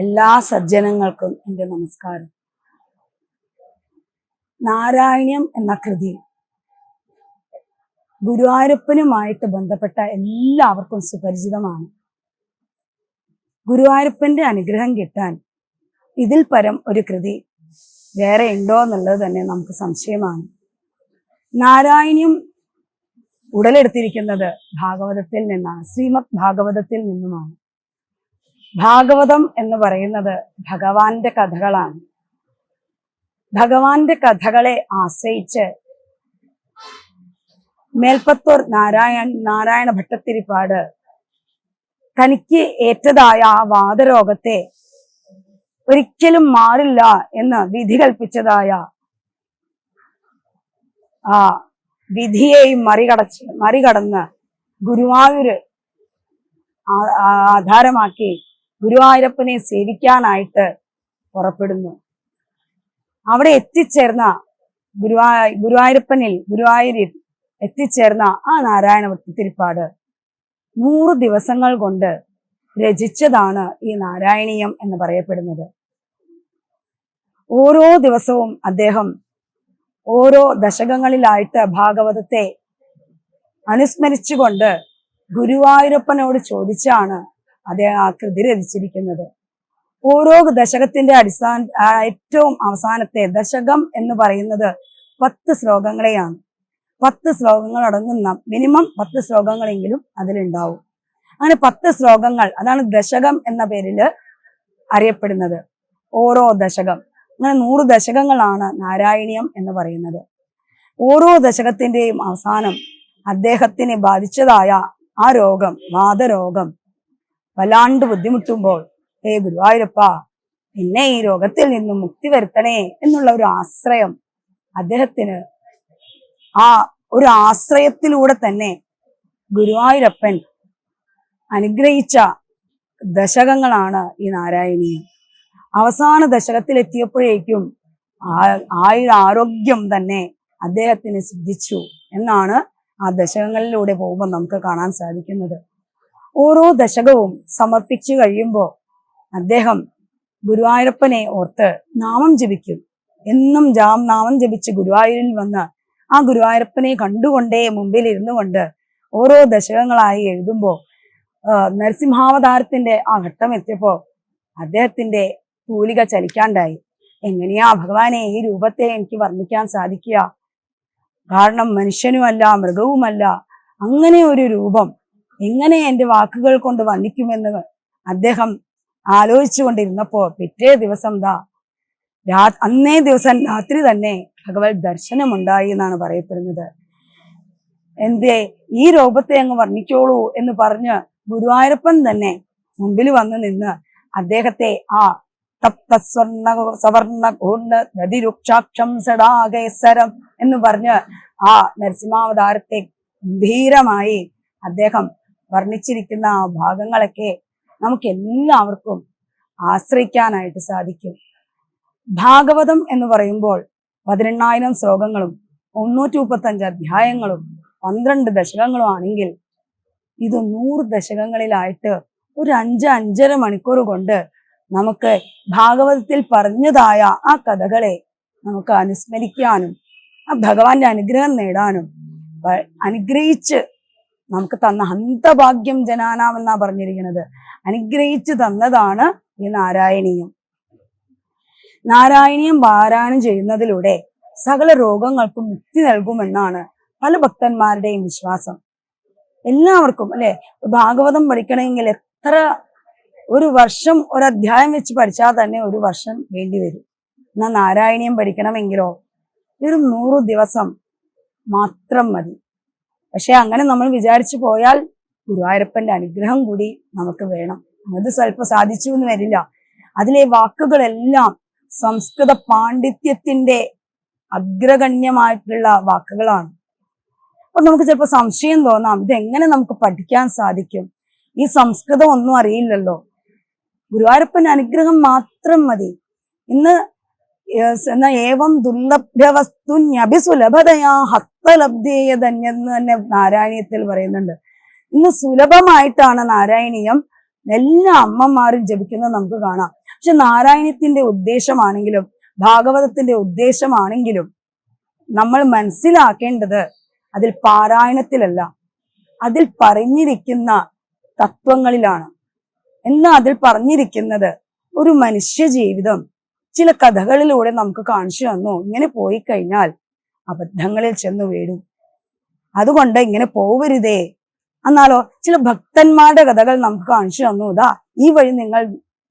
എല്ലാ സജ്ജനങ്ങൾക്കും എന്റെ നമസ്കാരം. നാരായണ്യം എന്ന കൃതി ഗുരുവായൂരപ്പനുമായിട്ട് ബന്ധപ്പെട്ട എല്ലാവർക്കും സുപരിചിതമാണ്. ഗുരുവായൂരപ്പന്റെ അനുഗ്രഹം കിട്ടാൻ ഇതിൽ പരം ഒരു കൃതി വേറെ ഉണ്ടോ എന്നുള്ളത് തന്നെ നമുക്ക് സംശയമാണ്. നാരായണ്യം ഉടലെടുത്തിരിക്കുന്നത് ഭാഗവതത്തിൽ നിന്നാണ് ശ്രീമദ് ഭാഗവതത്തിൽ നിന്നുമാണ്. ഭാഗവതം എന്ന് പറയുന്നത് ഭഗവാന്റെ കഥകളാണ്. ഭഗവാന്റെ കഥകളെ ആശ്രയിച്ച് മേൽപ്പത്തൂർ നാരായൺ നാരായണ ഭട്ടത്തിരിപ്പാട് തനിക്ക് ഏറ്റതായ ആ വാദരോഗത്തെ ഒരിക്കലും മാറില്ല എന്ന് വിധി കൽപ്പിച്ചതായ ആ വിധിയെയും മറികടച്ച് മറികടന്ന് ഗുരുവായൂര് ആധാരമാക്കി ഗുരുവായൂരപ്പനെ സേവിക്കാനായിട്ട് പുറപ്പെടുന്നു. അവിടെ എത്തിച്ചേർന്ന ഗുരുവാ ഗുരുവായൂരപ്പനിൽ ഗുരുവായൂരിൽ എത്തിച്ചേർന്ന ആ നാരായണ തിരുപ്പാട് നൂറ് ദിവസങ്ങൾ കൊണ്ട് രചിച്ചതാണ് ഈ നാരായണീയം എന്ന് പറയപ്പെടുന്നത്. ഓരോ ദിവസവും അദ്ദേഹം ഓരോ ദശകങ്ങളിലായിട്ട് ഭാഗവതത്തെ അനുസ്മരിച്ചുകൊണ്ട് ഗുരുവായൂരപ്പനോട് ചോദിച്ചാണ് അദ്ദേഹം ആ കൃതി രചിച്ചിരിക്കുന്നത്. ഓരോ ദശകത്തിന്റെ അടിസ്ഥാന ഏറ്റവും അവസാനത്തെ ദശകം എന്ന് പറയുന്നത് പത്ത് ശ്ലോകങ്ങളെയാണ്. പത്ത് ശ്ലോകങ്ങൾ അടങ്ങുന്ന മിനിമം പത്ത് ശ്ലോകങ്ങളെങ്കിലും അതിലുണ്ടാവും. അങ്ങനെ പത്ത് ശ്ലോകങ്ങൾ അതാണ് ദശകം എന്ന പേരിൽ അറിയപ്പെടുന്നത്. ഓരോ ദശകം. അങ്ങനെ നൂറ് ദശകങ്ങളാണ് നാരായണീയം എന്ന് പറയുന്നത്. ഓരോ ദശകത്തിന്റെയും അവസാനം അദ്ദേഹത്തിനെ ബാധിച്ചതായ ആ രോഗം വാദരോഗം വല്ലാണ്ട് ബുദ്ധിമുട്ടുമ്പോൾ ഏ ഗുരുവായൂരപ്പ പിന്നെ ഈ രോഗത്തിൽ നിന്നും മുക്തി വരുത്തണേ എന്നുള്ള ഒരു ആശ്രയം അദ്ദേഹത്തിന് ആ ഒരു ആശ്രയത്തിലൂടെ തന്നെ ഗുരുവായൂരപ്പൻ അനുഗ്രഹിച്ച ദശകങ്ങളാണ് ഈ നാരായണീയം. അവസാന ആ- ആയുർ ആരോഗ്യം തന്നെ അദ്ദേഹത്തിന് സിദ്ധിച്ചു എന്നാണ് ആ ദശകങ്ങളിലൂടെ പോകുമ്പോൾ നമുക്ക് കാണാൻ സാധിക്കുന്നത്. ഓരോ ദശകവും സമർപ്പിച്ചു കഴിയുമ്പോൾ അദ്ദേഹം ഗുരുവായൂരപ്പനെ ഓർത്ത് നാമം ജപിക്കും. എന്നും ജാം നാമം ജപിച്ച് ഗുരുവായൂരിൽ വന്ന് ആ ഗുരുവായൂരപ്പനെ കണ്ടുകൊണ്ടേ മുമ്പിൽ ഇരുന്നു കൊണ്ട് ഓരോ ദശകങ്ങളായി എഴുതുമ്പോൾ നരസിംഹാവതാരത്തിന്റെ ആ ഘട്ടം എത്തിയപ്പോ അദ്ദേഹത്തിന്റെ തൂലിക ചലിക്കാണ്ടായി. എങ്ങനെയാ ഭഗവാനെ ഈ രൂപത്തെ എനിക്ക് വർണിക്കാൻ സാധിക്കുക? കാരണം മനുഷ്യനുമല്ല മൃഗവുമല്ല അങ്ങനെ ഒരു രൂപം എങ്ങനെ എന്റെ വാക്കുകൾ കൊണ്ട് വന്നിക്കുമെന്ന് അദ്ദേഹം ആലോചിച്ചു കൊണ്ടിരുന്നപ്പോ പിറ്റേ ദിവസം ദാ രാ അന്നേ ദിവസം രാത്രി തന്നെ ഭഗവത് ദർശനമുണ്ടായി എന്നാണ് പറയപ്പെടുന്നത്. എന്തേ ഈ രൂപത്തെ അങ്ങ് വർണിക്കോളൂ എന്ന് പറഞ്ഞ് ഗുരുവായൂരപ്പൻ തന്നെ മുമ്പിൽ വന്ന് നിന്ന് അദ്ദേഹത്തെ ആ തപ്ത സ്വർണ ഗൂഢ നദിരുക്ഷാക്ഷം സടാകേസരം എന്ന് പറഞ്ഞ് ആ നരസിംഹാവതാരത്തെ ഗംഭീരമായി അദ്ദേഹം വർണിച്ചിരിക്കുന്ന ആ ഭാഗങ്ങളൊക്കെ നമുക്ക് എല്ലാവർക്കും ആശ്രയിക്കാനായിട്ട് സാധിക്കും. ഭാഗവതം എന്ന് പറയുമ്പോൾ പതിനെണ്ണായിരം ശ്ലോകങ്ങളും മുന്നൂറ്റി മുപ്പത്തഞ്ച് അധ്യായങ്ങളും പന്ത്രണ്ട് ദശകങ്ങളും ആണെങ്കിൽ ഇത് നൂറ് ദശകങ്ങളിലായിട്ട് ഒരു അഞ്ച് അഞ്ചര മണിക്കൂർ കൊണ്ട് നമുക്ക് ഭാഗവതത്തിൽ പറഞ്ഞതായ ആ കഥകളെ നമുക്ക് അനുസ്മരിക്കാനും ആ ഭഗവാന്റെ അനുഗ്രഹം നേടാനും അനുഗ്രഹിച്ച് നമുക്ക് തന്ന ഹന്തഭാഗ്യം ജനാനാം എന്നാ പറഞ്ഞിരിക്കുന്നത്. അനുഗ്രഹിച്ചു തന്നതാണ് ഈ നാരായണീയം. നാരായണീയം പാരായണം ചെയ്യുന്നതിലൂടെ സകല രോഗങ്ങൾക്കും മുക്തി നൽകുമെന്നാണ് പല ഭക്തന്മാരുടെയും വിശ്വാസം. എല്ലാവർക്കും അല്ലെ? ഭാഗവതം പഠിക്കണമെങ്കിൽ എത്ര ഒരു വർഷം ഒരു അധ്യായം വെച്ച് പഠിച്ചാൽ തന്നെ ഒരു വർഷം വേണ്ടി വരും. എന്നാൽ നാരായണീയം പഠിക്കണമെങ്കിലോ വെറും നൂറ് ദിവസം മാത്രം മതി. പക്ഷെ അങ്ങനെ നമ്മൾ വിചാരിച്ചു പോയാൽ ഗുരുവായൂരപ്പന്റെ അനുഗ്രഹം കൂടി നമുക്ക് വേണം. അത് സ്വല്പം സാധിച്ചു എന്ന് വരില്ല. അതിലെ വാക്കുകളെല്ലാം സംസ്കൃത പാണ്ഡിത്യത്തിന്റെ അഗ്രഗണ്യമായിട്ടുള്ള വാക്കുകളാണ്. അപ്പൊ നമുക്ക് ചിലപ്പോൾ സംശയം തോന്നാം ഇതെങ്ങനെ നമുക്ക് പഠിക്കാൻ സാധിക്കും? ഈ സംസ്കൃതം ഒന്നും അറിയില്ലല്ലോ. ഗുരുവായൂരപ്പന്റെ അനുഗ്രഹം മാത്രം മതി. ഇന്ന് ഏവം ദുർലഭ്യവസ്തുന്യഭിസുലഭതയാ ഹസ്തലബ്ധേയതന്യെന്ന് തന്നെ നാരായണീയത്തിൽ പറയുന്നുണ്ട്. ഇന്ന് സുലഭമായിട്ടാണ് നാരായണീയം എല്ലാ അമ്മമാരും ജപിക്കുന്നത് നമുക്ക് കാണാം. പക്ഷെ നാരായണത്തിന്റെ ഉദ്ദേശമാണെങ്കിലും ഭാഗവതത്തിന്റെ ഉദ്ദേശമാണെങ്കിലും നമ്മൾ മനസ്സിലാക്കേണ്ടത് അതിൽ പാരായണത്തിലല്ല അതിൽ പറഞ്ഞിരിക്കുന്ന തത്വങ്ങളിലാണ്. എന്നാ അതിൽ പറഞ്ഞിരിക്കുന്നത് ഒരു മനുഷ്യ ജീവിതം ചില കഥകളിലൂടെ നമുക്ക് കാണിച്ചു തന്നു. ഇങ്ങനെ പോയി കഴിഞ്ഞാൽ അബദ്ധങ്ങളിൽ ചെന്ന് വീഴും. അതുകൊണ്ട് ഇങ്ങനെ പോവരുതേ. എന്നാലോ ചില ഭക്തന്മാരുടെ കഥകൾ നമുക്ക് കാണിച്ചു തന്നു. ഇതാ ഈ വഴി നിങ്ങൾ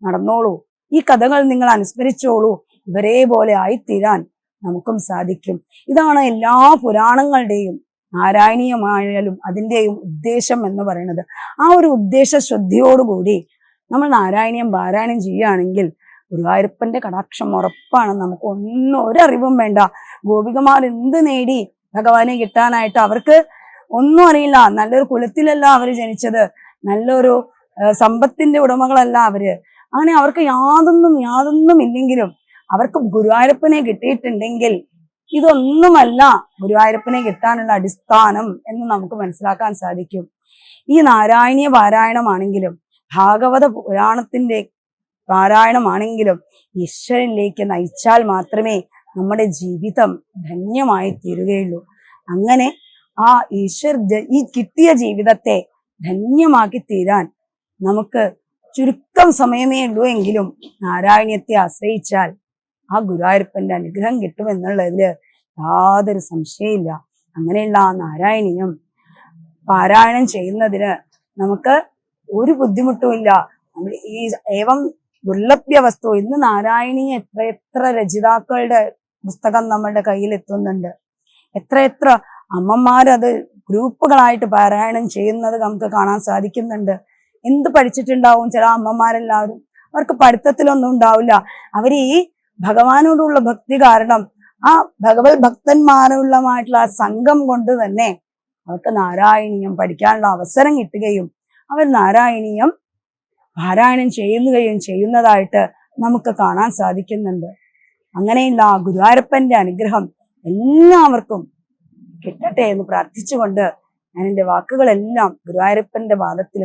നടന്നോളൂ. ഈ കഥകൾ നിങ്ങൾ അനുസ്മരിച്ചോളൂ. ഇവരെ പോലെ ആയിത്തീരാൻ നമുക്കും സാധിക്കും. ഇതാണ് എല്ലാ പുരാണങ്ങളുടെയും നാരായണീയമായാലും അതിന്റെയും ഉദ്ദേശം എന്ന് പറയുന്നത്. ആ ഒരു ഉദ്ദേശ ശ്രദ്ധയോടുകൂടി നമ്മൾ നാരായണീയം പാരായണം ചെയ്യുകയാണെങ്കിൽ ഗുരുവായൂരപ്പന്റെ കടാക്ഷം ഉറപ്പാണ്. നമുക്ക് ഒന്നും ഒരറിവും വേണ്ട. ഗോപികമാർ എന്ത് നേടി ഭഗവാനെ കിട്ടാനായിട്ട് അവർക്ക് ഒന്നും അറിയില്ല. നല്ലൊരു കുലത്തിലല്ല അവർ ജനിച്ചത്. നല്ലൊരു സമ്പത്തിന്റെ ഉടമകളല്ല അവർ. അങ്ങനെ അവർക്ക് യാതൊന്നും യാതൊന്നും ഇല്ലെങ്കിലും അവർക്ക് ഗുരുവായൂരപ്പനെ കിട്ടിയിട്ടുണ്ടെങ്കിൽ ഇതൊന്നുമല്ല ഗുരുവായൂരപ്പനെ കിട്ടാനുള്ള അടിസ്ഥാനം എന്ന് നമുക്ക് മനസ്സിലാക്കാൻ സാധിക്കും. ഈ നാരായണീയ പാരായണമാണെങ്കിലും ഭാഗവത പുരാണത്തിന്റെ പാരായണമാണെങ്കിലും ഈശ്വരനിലേക്ക് നയിച്ചാൽ മാത്രമേ നമ്മുടെ ജീവിതം ധന്യമായി തീരുകയുള്ളൂ അങ്ങനെ ആ ഈശ്വര ഈ കിട്ടിയ ജീവിതത്തെ ധന്യമാക്കി തീരാൻ നമുക്ക് ചുരുക്കം സമയമേ ഉള്ളൂ എങ്കിലും നാരായണീയത്തെ ആശ്രയിച്ചാൽ ആ ഗുരുവായൂരപ്പന്റെ അനുഗ്രഹം കിട്ടുമെന്നുള്ളതിൽ യാതൊരു സംശയമില്ല അങ്ങനെയുള്ള ആ നാരായണീയം പാരായണം ചെയ്യുന്നതിന് നമുക്ക് ഒരു ബുദ്ധിമുട്ടുമില്ല. നമ്മൾ ഈ ഏവം ദുർലഭ്യ വസ്തു ഇന്ന് നാരായണീയ എത്ര എത്ര രചിതാക്കളുടെ പുസ്തകം നമ്മളുടെ കയ്യിൽ എത്തുന്നുണ്ട്. എത്ര എത്ര അമ്മമാരത് ഗ്രൂപ്പുകളായിട്ട് പാരായണം ചെയ്യുന്നത് നമുക്ക് കാണാൻ സാധിക്കുന്നുണ്ട്. എന്ത് പഠിച്ചിട്ടുണ്ടാവും ചില അമ്മമാരെല്ലാവരും? അവർക്ക് പഠിത്തത്തിലൊന്നും ഉണ്ടാവില്ല. അവർ ഈ ഭഗവാനോടുള്ള ഭക്തി കാരണം ആ ഭഗവത് ഭക്തന്മാരുള്ളമായിട്ടുള്ള ആ സംഘം കൊണ്ട് തന്നെ അവർക്ക് നാരായണീയം പഠിക്കാനുള്ള അവസരം കിട്ടുകയും അവർ നാരായണീയം പാരായണം ചെയ്യുകയും ചെയ്യുന്നതായിട്ട് നമുക്ക് കാണാൻ സാധിക്കുന്നുണ്ട്. അങ്ങനെയുള്ള ആ ഗുരുവായൂരപ്പന്റെ അനുഗ്രഹം എല്ലാവർക്കും കിട്ടട്ടെ എന്ന് പ്രാർത്ഥിച്ചുകൊണ്ട് ഞാൻ എന്റെ വാക്കുകളെല്ലാം ഗുരുവായൂരപ്പന്റെ പാദത്തിൽ